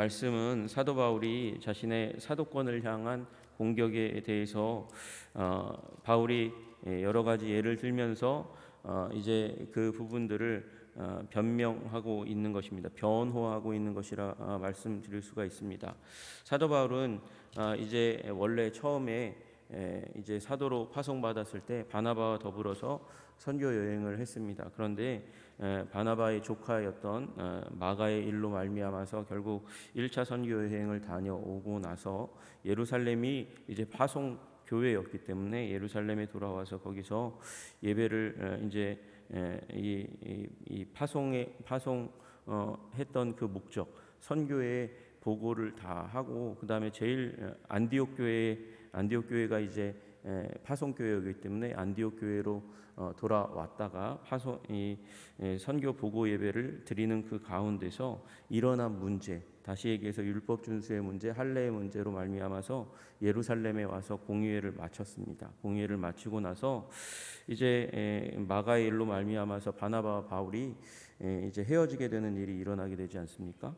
말씀은 사도 바울이 자신의 사도권을 향한 공격에 대해서 어, 바울이 예, 여러 가지 예를 들면서 어, 이제 그 부분들을 어, 변명하고 있는 것입니다. 변호하고 있는 것이라 어, 말씀드릴 수가 있습니다. 사도 바울은 어, 이제 원래 처음에 에, 이제 사도로 파송받았을 때 바나바와 더불어서 선교 여행을 했습니다. 그런데 에, 바나바의 조카였던 어, 마가의 일로 말미암아서 결국 1차 선교 여행을 다녀오고 나서 예루살렘이 이제 파송 교회였기 때문에 예루살렘에 돌아와서 거기서 예배를 어, 이제 에, 이, 파송에 파송 어, 했던 그 목적 선교의 보고를 다 하고 그 다음에 제일 어, 안디옥 교회 안디옥 교회가 이제 에, 파송 교회이기 때문에 안디옥 교회로 어, 돌아왔다가 파송 이 에, 선교 보고 예배를 드리는 그 가운데서 일어난 문제 다시 얘기해서 율법 준수의 문제 할례의 문제로 말미암아서 예루살렘에 와서 공의회를 마쳤습니다. 공의회를 마치고 나서 이제 에, 마가의 일로 말미암아서 바나바와 바울이 에, 이제 헤어지게 되는 일이 일어나게 되지 않습니까?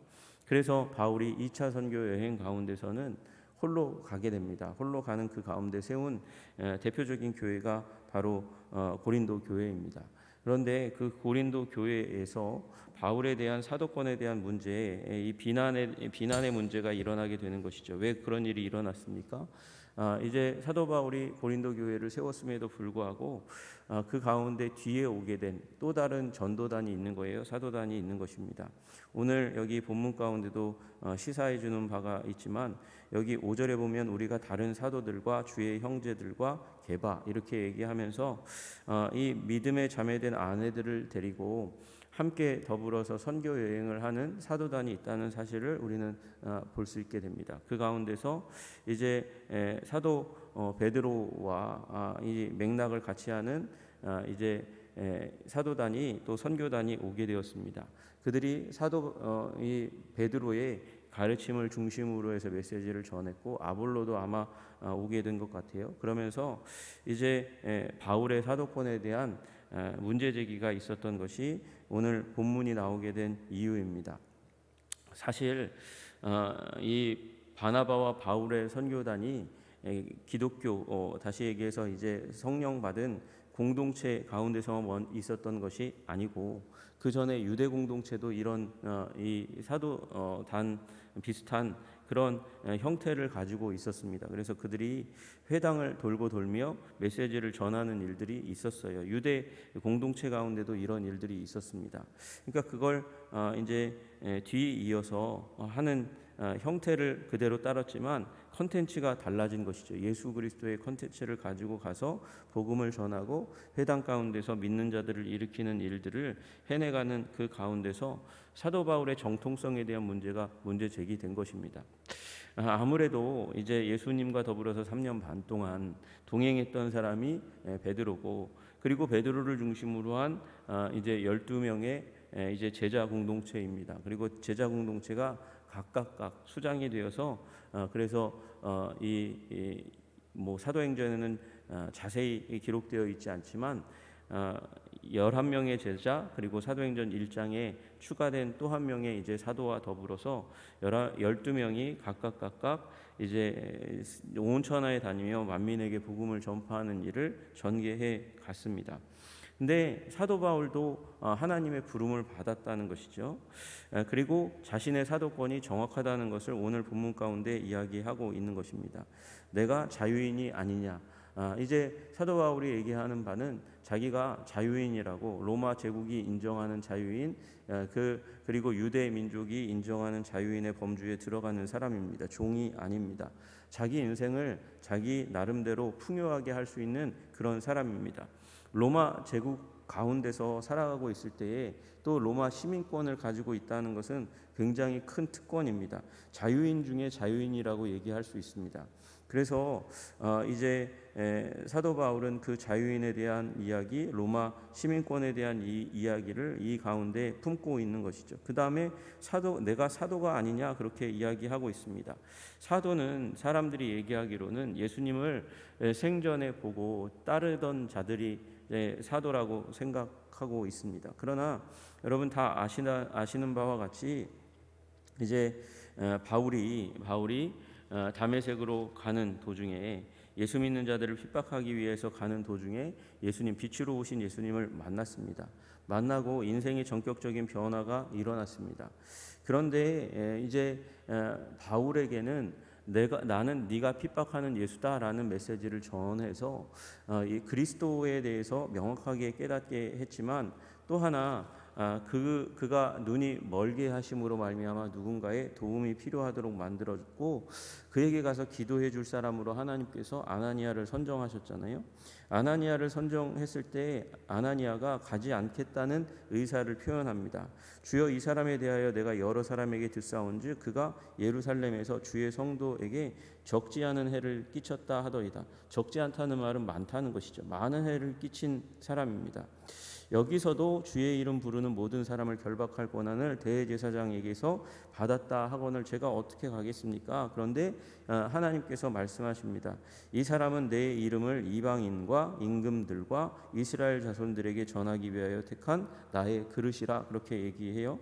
그래서 바울이 2차 선교 여행 가운데서는 홀로 가게 됩니다. 홀로 가는 그 가운데 세운 에, 대표적인 교회가 바로 어, 고린도 교회입니다. 그런데 그 고린도 교회에서 바울에 대한 사도권에 대한 문제에 이 비난의 비난의 문제가 일어나게 되는 것이죠. 왜 그런 일이 일어났습니까? 아, 이제 사도 바울이 고린도 교회를 세웠음에도 불구하고 아, 그 가운데 뒤에 오게 된 또 다른 전도단이 있는 거예요. 사도단이 있는 것입니다. 오늘 여기 본문 가운데도 어, 시사해 주는 바가 있지만 여기 5절에 보면 우리가 다른 사도들과 주의 형제들과 개바 이렇게 얘기하면서 어, 이 믿음에 자매된 아내들을 데리고 함께 더불어서 선교 여행을 하는 사도단이 있다는 사실을 우리는 어, 볼수 있게 됩니다. 그 가운데서 이제 에, 사도 어, 베드로와 아, 이 맥락을 같이 하는 아, 이제 에, 사도단이 또 선교단이 오게 되었습니다. 그들이 사도 어, 이 베드로의 가르침을 중심으로 해서 메시지를 전했고 아볼로도 아마 아, 오게 된 것 같아요. 그러면서 이제 에, 바울의 사도권에 대한 에, 문제 제기가 있었던 것이 오늘 본문이 나오게 된 이유입니다. 사실 어, 이 바나바와 바울의 선교단이 에, 기독교 어, 다시 얘기해서 이제 성령 받은 공동체 가운데서만 원- 있었던 것이 아니고 그 전에 유대 공동체도 이런 어, 이 사도단 비슷한 그런 어, 형태를 가지고 있었습니다. 그래서 그들이 회당을 돌고 돌며 메시지를 전하는 일들이 있었어요. 유대 공동체 가운데도 이런 일들이 있었습니다. 그러니까 그걸 어, 이제 에, 뒤 이어서 하는 어, 형태를 그대로 따랐지만 컨텐츠가 달라진 것이죠. 예수 그리스도의 컨텐츠를 가지고 가서 복음을 전하고 회당 가운데서 믿는 자들을 일으키는 일들을 해내가는 그 가운데서 사도 바울의 정통성에 대한 문제가 문제 제기된 것입니다. 아, 아무래도 이제 예수님과 더불어서 3년 반 동안 동행했던 사람이 에, 베드로고 그리고 베드로를 중심으로 한 아, 이제 12명의 에, 이제 제자 공동체입니다. 그리고 제자 공동체가 각각각 수장이 되어서 어, 그래서 어, 이, 이 뭐 사도행전에는 어, 자세히 기록되어 있지 않지만 어, 11명의 제자 그리고 사도행전 1장에 추가된 또 한 명의 이제 사도와 더불어서 12명이 각각 각각 이제 온 천하에 다니며 만민에게 복음을 전파하는 일을 전개해 갔습니다. 근데 사도 바울도 어, 하나님의 부름을 받았다는 것이죠. 에, 그리고 자신의 사도권이 정확하다는 것을 오늘 본문 가운데 이야기하고 있는 것입니다. 내가 자유인이 아니냐. 아, 이제 사도 바울이 얘기하는 바는 자기가 자유인이라고 로마 제국이 인정하는 자유인 에, 그 그리고 유대 민족이 인정하는 자유인의 범주에 들어가는 사람입니다. 종이 아닙니다. 자기 인생을 자기 나름대로 풍요하게 할 수 있는 그런 사람입니다. 로마 제국 가운데서 살아가고 있을 때에 또 로마 시민권을 가지고 있다는 것은 굉장히 큰 특권입니다. 자유인 중에 자유인이라고 얘기할 수 있습니다. 그래서 어 이제 사도 바울은 그 자유인에 대한 이야기, 로마 시민권에 대한 이 이야기를 이 가운데 품고 있는 것이죠. 그 다음에 사도 내가 사도가 아니냐 그렇게 이야기하고 있습니다. 사도는 사람들이 얘기하기로는 예수님을 생전에 보고 따르던 자들이 사도라고 생각하고 있습니다. 그러나 여러분 다 아시나 아시는 바와 같이 이제 어, 바울이 바울이 어, 다메섹으로 가는 도중에 예수 믿는 자들을 핍박하기 위해서 가는 도중에 예수님 빛으로 오신 예수님을 만났습니다. 만나고 인생의 전격적인 변화가 일어났습니다. 그런데 에, 이제 에, 바울에게는 내가 나는 네가 핍박하는 예수다라는 메시지를 전해서 어, 이 그리스도에 대해서 명확하게 깨닫게 했지만 또 하나 아, 그 그가 눈이 멀게 하심으로 말미암아 누군가의 도움이 필요하도록 만들었고 그에게 가서 기도해 줄 사람으로 하나님께서 아나니아를 선정하셨잖아요. 아나니아를 선정했을 때 아나니아가 가지 않겠다는 의사를 표현합니다. 주여 이 사람에 대하여 내가 여러 사람에게 듣사온즉 그가 예루살렘에서 주의 성도에게 적지 않은 해를 끼쳤다 하더이다. 적지 않다는 말은 많다는 것이죠. 많은 해를 끼친 사람입니다. 여기서도 주의 이름 부르는 모든 사람을 결박할 권한을 대제사장에게서 받았다 하거늘 제가 어떻게 가겠습니까? 그런데 어, 하나님께서 말씀하십니다. 이 사람은 내 이름을 이방인과 임금들과 이스라엘 자손들에게 전하기 위하여 택한 나의 그릇이라 그렇게 얘기해요.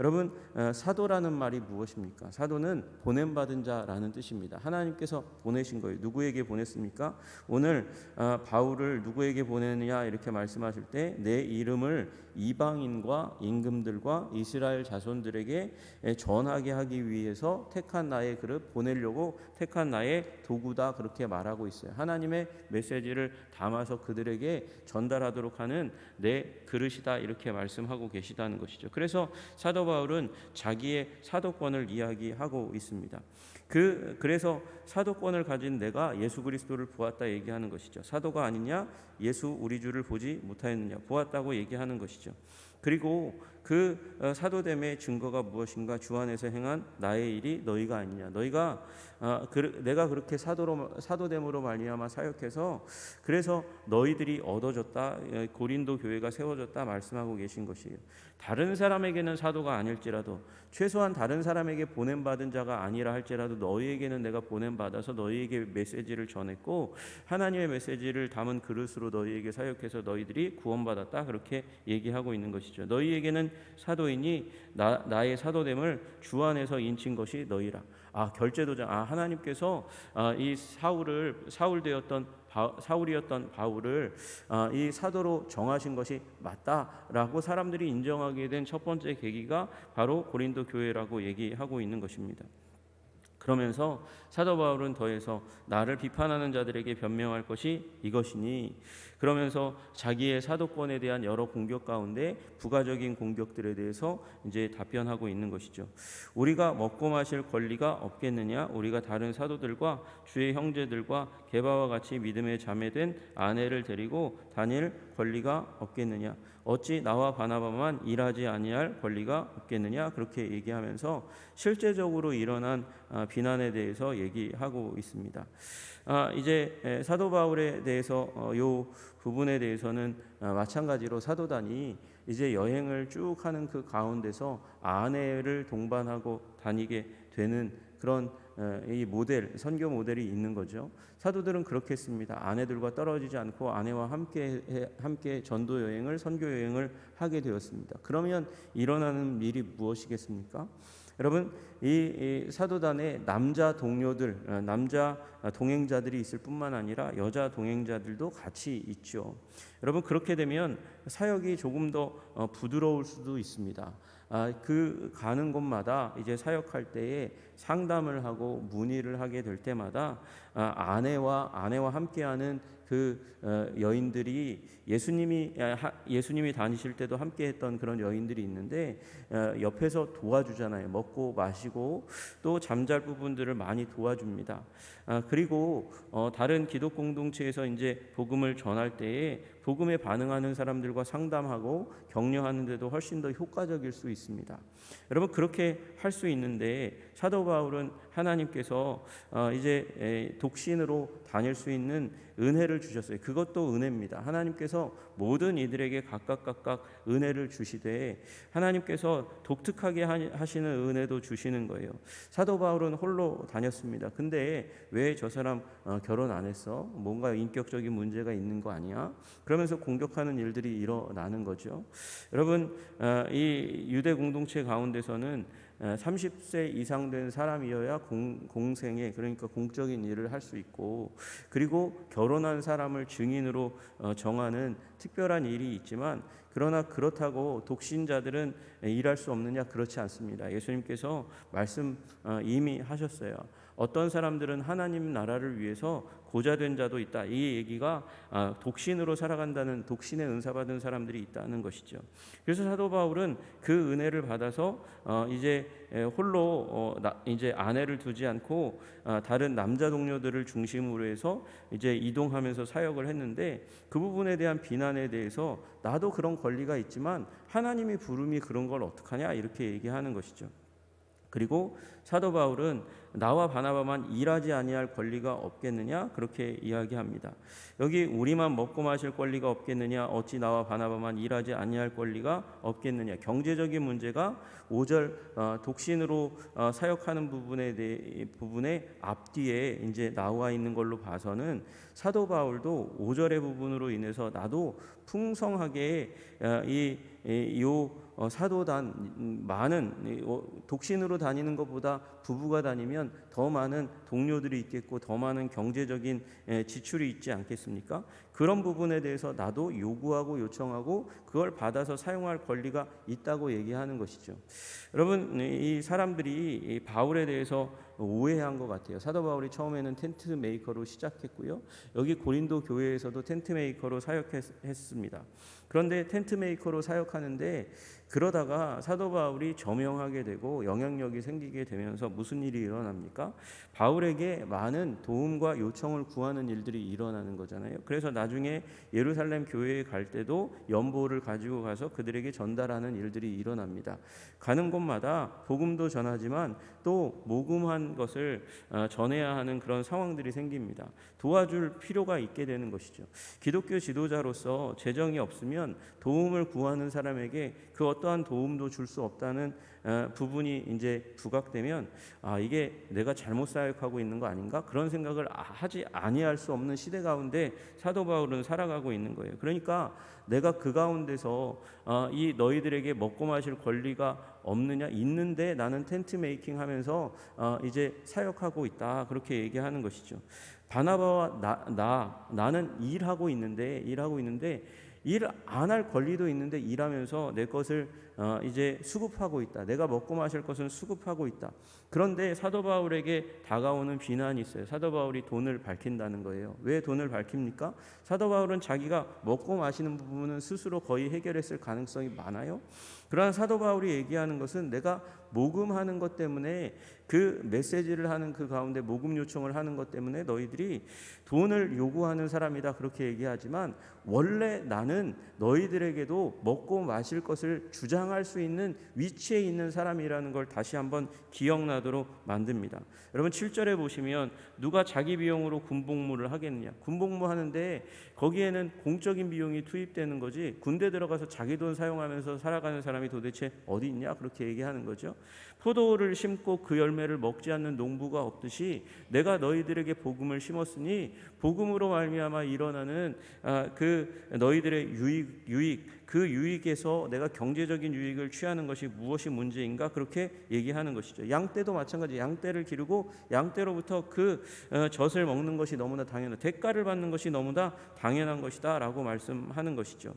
여러분 어, 사도라는 말이 무엇입니까? 사도는 보냄 받은 자라는 뜻입니다. 하나님께서 보내신 거예요. 누구에게 보냈습니까? 오늘 어, 바울을 누구에게 보내느냐 이렇게 말씀하실 때 내 이름을 이방인과 임금들과 이스라엘 자손들에게 전하게 하기 위해서 택한 나의 그릇 보내려고 택한 나의 도구다 그렇게 말하고 있어요. 하나님의 메시지를 담아서 그들에게 전달하도록 하는 내 그릇이다 이렇게 말씀하고 계시다는 것이죠. 그래서 사도 바울은 자기의 사도권을 이야기하고 있습니다. 그 그래서 사도권을 가진 내가 예수 그리스도를 보았다 얘기하는 것이죠. 사도가 아니냐? 예수 우리 주를 보지 못하였느냐? 보았다고 얘기하는 것이죠. 그리고 그 어, 사도됨의 증거가 무엇인가 주 안에서 행한 나의 일이 너희가 아니냐 너희가 어, 내가 그렇게 사도로 사도됨으로 말미암아 사역해서 그래서 너희들이 얻어졌다 어, 고린도 교회가 세워졌다 말씀하고 계신 것이에요 다른 사람에게는 사도가 아닐지라도 최소한 다른 사람에게 보냄 받은 자가 아니라 할지라도 너희에게는 내가 보냄 받아서 너희에게 메시지를 전했고 하나님의 메시지를 담은 그릇으로 너희에게 사역해서 너희들이 구원받았다 그렇게 얘기하고 있는 것이죠 너희에게는 사도이니 나, 나의 사도됨을 주 안에서 인친 것이 너희라. 아 결제도장. 아 하나님께서 아, 이 사울을 사울 되었던 바, 사울이었던 바울을 아, 이 사도로 정하신 것이 맞다라고 사람들이 인정하게 된 첫 번째 계기가 바로 고린도 교회라고 얘기하고 있는 것입니다. 그러면서 사도 바울은 더해서 나를 비판하는 자들에게 변명할 것이 이것이니 그러면서 자기의 사도권에 대한 여러 공격 가운데 부가적인 공격들에 대해서 이제 답변하고 있는 것이죠. 우리가 먹고 마실 권리가 없겠느냐? 우리가 다른 사도들과 주의 형제들과 개바와 같이 믿음에 자매된 아내를 데리고 다닐 권리가 없겠느냐? 어찌 나와 바나바만 일하지 아니할 권리가 없겠느냐? 그렇게 얘기하면서 실제적으로 일어난 아, 비난에 대해서 얘기하고 있습니다. 아, 이제 사도 바울에 대해서 어, 요 부분에 대해서는 아, 마찬가지로 사도단이 이제 여행을 쭉 하는 그 가운데서 아내를 동반하고 다니게 되는 그런 어, 이 모델 선교 모델이 있는 거죠. 사도들은 그렇게 했습니다. 아내들과 떨어지지 않고 아내와 함께 함께 전도 여행을 선교 여행을 하게 되었습니다. 그러면 일어나는 일이 무엇이겠습니까? 여러분 이, 이 사도단에 남자 동료들, 어, 남자 동행자들이 있을 뿐만 아니라 여자 동행자들도 같이 있죠. 여러분 그렇게 되면 사역이 조금 더 어, 부드러울 수도 있습니다. 아, 그 가는 곳마다 이제 사역할 때에 상담을 하고 문의를 하게 될 때마다 아, 아내와 아내와 함께하는 그 어, 여인들이 예수님이 아, 예수님이 다니실 때도 함께했던 그런 여인들이 있는데 어, 옆에서 도와주잖아요. 먹고 마시고 또 잠잘 부분들을 많이 도와줍니다. 아, 그리고 어, 다른 기독 공동체에서 이제 복음을 전할 때에 복음에 반응하는 사람들과 상담하고 격려하는데도 훨씬 더 효과적일 수 있습니다. 여러분 그렇게 할 수 있는데 사도 바울은 하나님께서 어, 이제 독신으로 다닐 수 있는 은혜를 주셨어요. 그것도 은혜입니다. 하나님께서 모든 이들에게 각각 각각 은혜를 주시되 하나님께서 독특하게 하시는 은혜도 주시는 거예요. 사도 바울은 홀로 다녔습니다. 근데 왜 저 사람 어, 결혼 안 했어? 뭔가 인격적인 문제가 있는 거 아니야? 그러면서 공격하는 일들이 일어나는 거죠. 여러분 어, 이 유대 공동체 가운데서는 에, 30세 이상 된 사람이어야 공, 공생에 그러니까 공적인 일을 할 수 있고 그리고 결혼한 사람을 증인으로 어, 정하는 특별한 일이 있지만 그러나 그렇다고 독신자들은 일할 수 없느냐 그렇지 않습니다. 예수님께서 말씀 어, 이미 하셨어요. 어떤 사람들은 하나님 나라를 위해서 고자된 자도 있다. 이 얘기가 아, 독신으로 살아간다는 독신의 은사 받은 사람들이 있다는 것이죠. 그래서 사도 바울은 그 은혜를 받아서 어, 이제 에, 홀로 어, 나, 이제 아내를 두지 않고 아, 다른 남자 동료들을 중심으로 해서 이제 이동하면서 사역을 했는데 그 부분에 대한 비난에 대해서 나도 그런 권리가 있지만 하나님이 부름이 그런 걸 어떡하냐 이렇게 얘기하는 것이죠. 그리고 사도 바울은 나와 바나바만 일하지 아니할 권리가 없겠느냐? 그렇게 이야기합니다. 여기 우리만 먹고 마실 권리가 없겠느냐? 어찌 나와 바나바만 일하지 아니할 권리가 없겠느냐? 경제적인 문제가 5절 어, 독신으로 어, 사역하는 부분에 대해 부분의 앞뒤에 이제 나와 있는 걸로 봐서는 사도 바울도 5절의 부분으로 인해서 나도 풍성하게 어, 이요 어, 사도단 음, 많은 이, 어, 독신으로 다니는 것보다 부부가 다니면 더 많은 동료들이 있겠고 더 많은 경제적인 에, 지출이 있지 않겠습니까? 그런 부분에 대해서 나도 요구하고 요청하고 그걸 받아서 사용할 권리가 있다고 얘기하는 것이죠. 여러분 이 사람들이 이 바울에 대해서 오해한 것 같아요. 사도 바울이 처음에는 텐트 메이커로 시작했고요. 여기 고린도 교회에서도 텐트 메이커로 사역했습니다. 그런데 텐트 메이커로 사역하는데 그러다가 사도 바울이 저명하게 되고 영향력이 생기게 되면서 무슨 일이 일어납니까? 바울에게 많은 도움과 요청을 구하는 일들이 일어나는 거잖아요. 그래서 나중에 예루살렘 교회에 갈 때도 연보를 가지고 가서 그들에게 전달하는 일들이 일어납니다. 가는 곳마다 복음도 전하지만 또 모금한 것을 어, 전해야 하는 그런 상황들이 생깁니다. 도와줄 필요가 있게 되는 것이죠. 기독교 지도자로서 재정이 없으면 도움을 구하는 사람에게 그 어떠한 도움도 줄 수 없다는 어, 부분이 이제 부각되면 아 이게 내가 잘못 사역하고 있는 거 아닌가 그런 생각을 아, 하지 아니할 수 없는 시대 가운데 사도 바울은 살아가고 있는 거예요. 그러니까 내가 그 가운데서 어, 이 너희들에게 먹고 마실 권리가 없느냐 있는데 나는 텐트 메이킹 하면서 어, 이제 사역하고 있다 그렇게 얘기하는 것이죠. 바나바와 나, 나 나는 일하고 있는데 일하고 있는데 일 안 할 권리도 있는데 일하면서 내 것을 어, 이제 수급하고 있다. 내가 먹고 마실 것은 수급하고 있다. 그런데 사도 바울에게 다가오는 비난이 있어요. 사도 바울이 돈을 밝힌다는 거예요. 왜 돈을 밝힙니까? 사도 바울은 자기가 먹고 마시는 부분은 스스로 거의 해결했을 가능성이 많아요. 그러한 사도 바울이 얘기하는 것은 내가 모금하는 것 때문에 그 메시지를 하는 그 가운데 모금 요청을 하는 것 때문에 너희들이 돈을 요구하는 사람이다 그렇게 얘기하지만 원래 나는 너희들에게도 먹고 마실 것을 주장할 수 있는 위치에 있는 사람이라는 걸 다시 한번 기억나도록 만듭니다. 여러분 7절에 보시면 누가 자기 비용으로 군복무를 하겠느냐? 군복무 하는데 거기에는 공적인 비용이 투입되는 거지 군대 들어가서 자기 돈 사용하면서 살아가는 사람이 도대체 어디 있냐? 그렇게 얘기하는 거죠. 포도를 심고 그 열매 를 먹지 않는 농부가 없듯이 내가 너희들에게 복음을 심었으니 복음으로 말미암아 일어나는 아, 그 너희들의 유익 유익 그 유익에서 내가 경제적인 유익을 취하는 것이 무엇이 문제인가 그렇게 얘기하는 것이죠. 양떼도 마찬가지. 양떼를 기르고 양떼로부터 그 어, 젖을 먹는 것이 너무나 당연한 대가를 받는 것이 너무나 당연한 것이다라고 말씀하는 것이죠.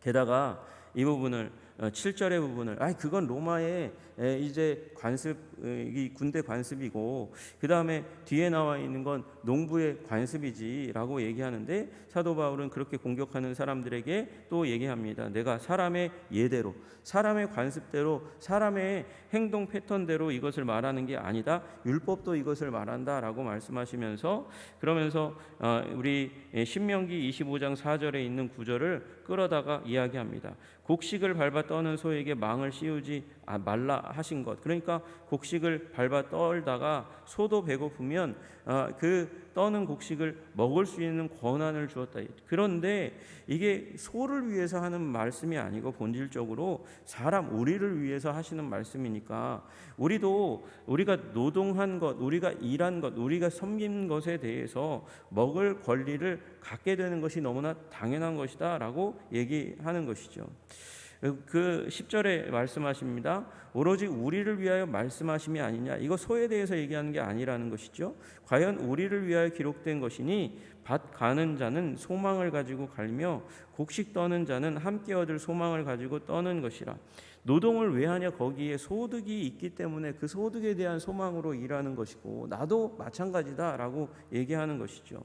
게다가 이 부분을 7절의 어, 부분을 아 그건 로마의 이제 관습 이 군대 관습이고 그 다음에 뒤에 나와 있는 건 농부의 관습이지라고 얘기하는데 사도 바울은 그렇게 공격하는 사람들에게 또 얘기합니다. 내가 사람의 예대로 사람의 관습대로 사람의 행동 패턴대로 이것을 말하는 게 아니다. 율법도 이것을 말한다라고 말씀하시면서 그러면서 어, 우리 신명기 25장 4절에 있는 구절을 끌어다가 이야기합니다. 곡식을 밟아 떠는 소에게 망을 씌우지 아, 말라 하신 것. 그러니까 곡식을 밟아 떨다가 소도 배고프면 어, 그 떠는 곡식을 먹을 수 있는 권한을 주었다. 그런데 이게 소를 위해서 하는 말씀이 아니고 본질적으로 사람 우리를 위해서 하시는 말씀이니까 우리도 우리가 노동한 것, 우리가 일한 것, 우리가 섬긴 것에 대해서 먹을 권리를 갖게 되는 것이 너무나 당연한 것이다라고 얘기하는 것이죠. 그 10절에 말씀하십니다. 오로지 우리를 위하여 말씀하심이 아니냐. 이거 소에 대해서 얘기하는 게 아니라는 것이죠. 과연 우리를 위하여 기록된 것이니 밭 가는 자는 소망을 가지고 갈며 곡식 떠는 자는 함께 얻을 소망을 가지고 떠는 것이라. 노동을 왜 하냐? 거기에 소득이 있기 때문에 그 소득에 대한 소망으로 일하는 것이고 나도 마찬가지다라고 얘기하는 것이죠.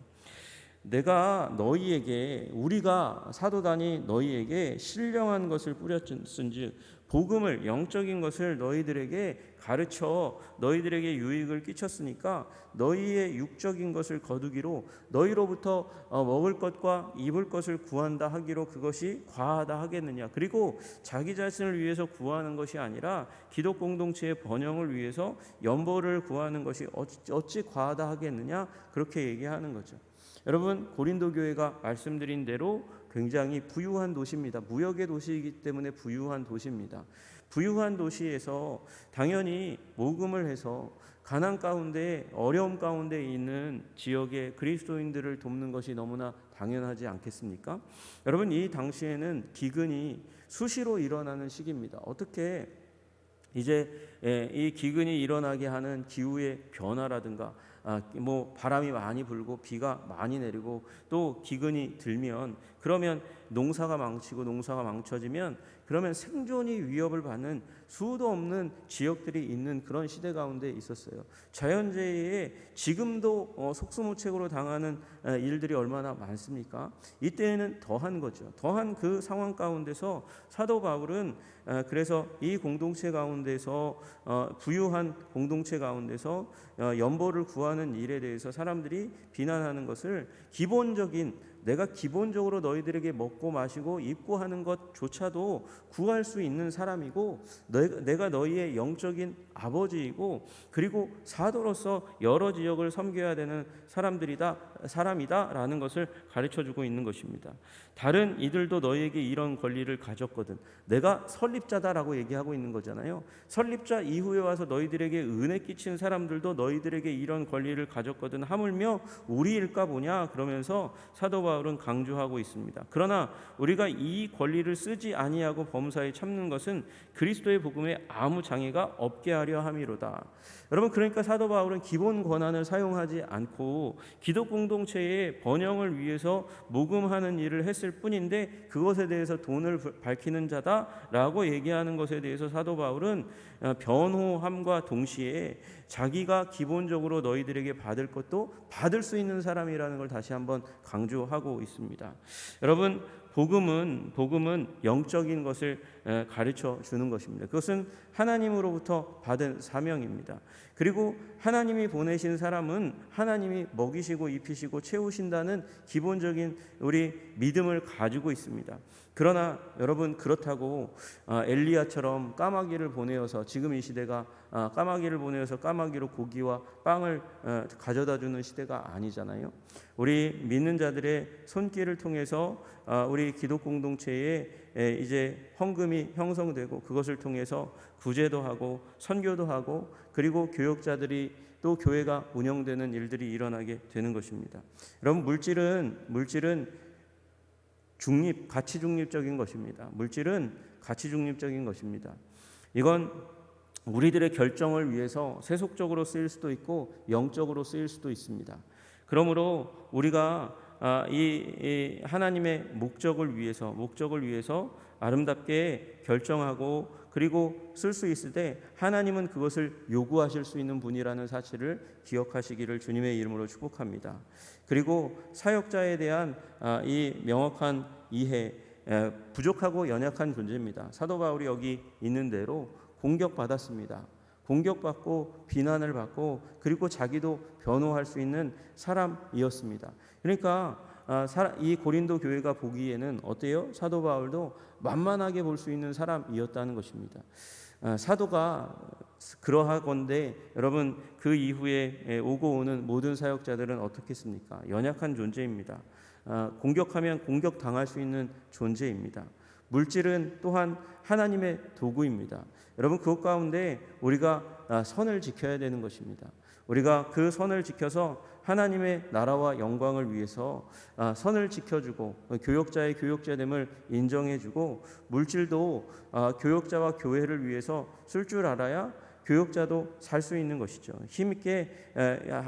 내가 너희에게 우리가 사도단이 너희에게 신령한 것을 뿌렸은즉 복음을 영적인 것을 너희들에게 가르쳐 너희들에게 유익을 끼쳤으니까 너희의 육적인 것을 거두기로 너희로부터 어, 먹을 것과 입을 것을 구한다 하기로 그것이 과하다 하겠느냐 그리고 자기 자신을 위해서 구하는 것이 아니라 기독 공동체의 번영을 위해서 연보를 구하는 것이 어찌, 어찌 과하다 하겠느냐 그렇게 얘기하는 거죠. 여러분 고린도 교회가 말씀드린 대로 굉장히 부유한 도시입니다. 무역의 도시이기 때문에 부유한 도시입니다. 부유한 도시에서 당연히 모금을 해서 가난 가운데 어려움 가운데 있는 지역의 그리스도인들을 돕는 것이 너무나 당연하지 않겠습니까? 여러분 이 당시에는 기근이 수시로 일어나는 시기입니다. 어떻게 이제 예, 이 기근이 일어나게 하는 기후의 변화라든가 아, 뭐 바람이 많이 불고 비가 많이 내리고 또 기근이 들면 그러면 농사가 망치고 농사가 망쳐지면 그러면 생존이 위협을 받는 수도 없는 지역들이 있는 그런 시대 가운데 있었어요. 자연재해에 지금도 어, 속수무책으로 당하는 일들이 얼마나 많습니까? 이때에는 더한 거죠. 더한 그 상황 가운데서 사도 바울은 그래서 이 공동체 가운데서 어, 부유한 공동체 가운데서 어, 연보를 구하는 일에 대해서 사람들이 비난하는 것을 기본적인 내가 기본적으로 너희들에게 먹고 마시고 입고 하는 것조차도 구할 수 있는 사람이고 내가 너희의 영적인 아버지이고 그리고 사도로서 여러 지역을 섬겨야 되는 사람들이다 사람이다라는 것을 가르쳐 주고 있는 것입니다. 다른 이들도 너희에게 이런 권리를 가졌거든. 내가 설립자다라고 얘기하고 있는 거잖아요. 설립자 이후에 와서 너희들에게 은혜 끼친 사람들도 너희들에게 이런 권리를 가졌거든. 하물며 우리일까 보냐 그러면서 사도 바울은 강조하고 있습니다. 그러나 우리가 이 권리를 쓰지 아니하고 범사에 참는 것은 그리스도의 복음에 아무 장애가 없게 하려 함이로다. 여러분 그러니까 사도 바울은 기본 권한을 사용하지 않고 기독 공 동체의 번영을 위해서 모금하는 일을 했을 뿐인데 그것에 대해서 돈을 밝히는 자다라고 얘기하는 것에 대해서 사도 바울은 어, 변호함과 동시에 자기가 기본적으로 너희들에게 받을 것도 받을 수 있는 사람이라는 걸 다시 한번 강조하고 있습니다. 여러분 복음은 복음은 영적인 것을 가르쳐 주는 것입니다. 그것은 하나님으로부터 받은 사명입니다. 그리고 하나님이 보내신 사람은 하나님이 먹이시고 입히시고 채우신다는 기본적인 우리 믿음을 가지고 있습니다. 그러나 여러분 그렇다고 아, 엘리야처럼 까마귀를 보내어서 지금 이 시대가 아, 까마귀를 보내어서 까마귀로 고기와 빵을 어, 가져다 주는 시대가 아니잖아요. 우리 믿는 자들의 손길을 통해서 아, 우리 기독 공동체에 이제 헌금이 형성되고 그것을 통해서 구제도 하고 선교도 하고 그리고 교역자들이 또 교회가 운영되는 일들이 일어나게 되는 것입니다. 여러분 물질은 물질은 중립, 가치 중립적인 것입니다. 물질은 가치 중립적인 것입니다. 이건 우리들의 결정을 위해서 세속적으로 쓰일 수도 있고 영적으로 쓰일 수도 있습니다. 그러므로 우리가 아, 이 하나님의 목적을 위해서 목적을 위해서 아름답게 결정하고 그리고 쓸 수 있을 때 하나님은 그것을 요구하실 수 있는 분이라는 사실을 기억하시기를 주님의 이름으로 축복합니다. 그리고 사역자에 대한 아, 이 명확한 이해 부족하고 연약한 존재입니다. 사도 바울이 여기 있는 대로 공격받았습니다. 공격받고 비난을 받고 그리고 자기도 변호할 수 있는 사람이었습니다. 그러니까 아, 이 고린도 교회가 보기에는 어때요? 사도 바울도 만만하게 볼 수 있는 사람이었다는 것입니다. 아, 사도가 그러하건대 여러분 그 이후에 오고 오는 모든 사역자들은 어떻겠습니까? 연약한 존재입니다. 아, 공격하면 공격 당할 수 있는 존재입니다. 물질은 또한 하나님의 도구입니다. 여러분 그것 가운데 우리가 아, 선을 지켜야 되는 것입니다. 우리가 그 선을 지켜서 하나님의 나라와 영광을 위해서 아, 선을 지켜주고 교역자의 교역자됨을 인정해주고 물질도 아, 교역자와 교회를 위해서 쓸 줄 알아야 교역자도 살 수 있는 것이죠. 힘있게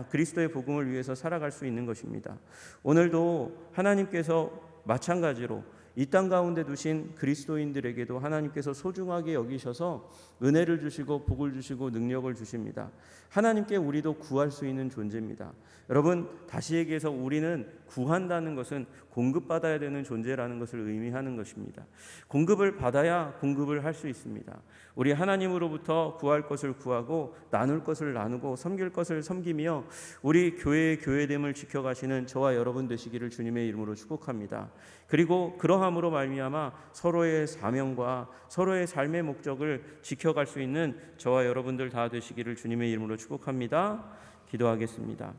그리스도의 복음을 위해서 살아갈 수 있는 것입니다. 오늘도 하나님께서 마찬가지로 이 땅 가운데 두신 그리스도인들에게도 하나님께서 소중하게 여기셔서 은혜를 주시고 복을 주시고 능력을 주십니다. 하나님께 우리도 구할 수 있는 존재입니다. 여러분 다시 얘기해서 우리는 구한다는 것은 공급받아야 되는 존재라는 것을 의미하는 것입니다. 공급을 받아야 공급을 할 수 있습니다. 우리 하나님으로부터 구할 것을 구하고 나눌 것을 나누고 섬길 것을 섬기며 우리 교회의 교회됨을 지켜가시는 저와 여러분 되시기를 주님의 이름으로 축복합니다. 그리고 그러 함으로 말미암아 서로의 사명과 서로의 삶의 목적을 지켜갈 수 있는 저와 여러분들 다 되시기를 주님의 이름으로 축복합니다. 기도하겠습니다.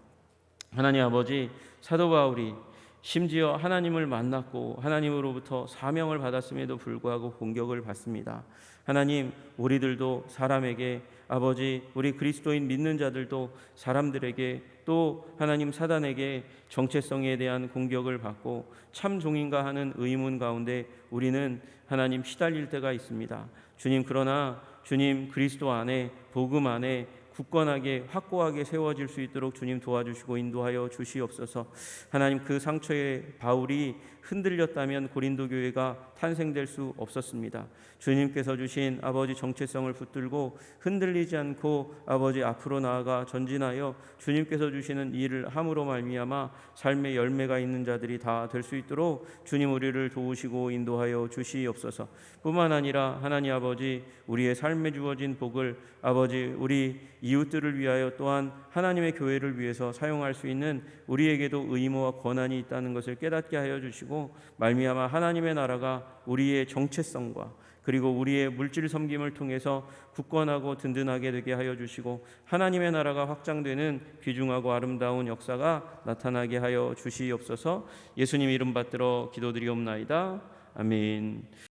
하나님 아버지 사도 바울이 심지어 하나님을 만났고 하나님으로부터 사명을 받았음에도 불구하고 공격을 받습니다. 하나님 우리들도 사람에게 아버지 우리 그리스도인 믿는 자들도 사람들에게 또 하나님 사단에게 정체성에 대한 공격을 받고 참 종인가 하는 의문 가운데 우리는 하나님 시달릴 때가 있습니다. 주님 그러나 주님 그리스도 안에 복음 안에 굳건하게 확고하게 세워질 수 있도록 주님 도와주시고 인도하여 주시옵소서. 하나님 그 상처에 바울이 흔들렸다면 고린도 교회가 탄생될 수 없었습니다. 주님께서 주신 아버지 정체성을 붙들고 흔들리지 않고 아버지 앞으로 나아가 전진하여 주님께서 주시는 일을 함으로 말미암아 삶의 열매가 있는 자들이 다 될 수 있도록 주님 우리를 도우시고 인도하여 주시옵소서. 뿐만 아니라 하나님 아버지 우리의 삶에 주어진 복을 아버지 우리 이웃들을 위하여 또한 하나님의 교회를 위해서 사용할 수 있는 우리에게도 의무와 권한이 있다는 것을 깨닫게 하여 주시고 말미암아 하나님의 나라가 우리의 정체성과 그리고 우리의 물질 섬김을 통해서 굳건하고 든든하게 되게 하여 주시고 하나님의 나라가 확장되는 귀중하고 아름다운 역사가 나타나게 하여 주시옵소서. 예수님 이름 받들어 기도드리옵나이다. 아멘.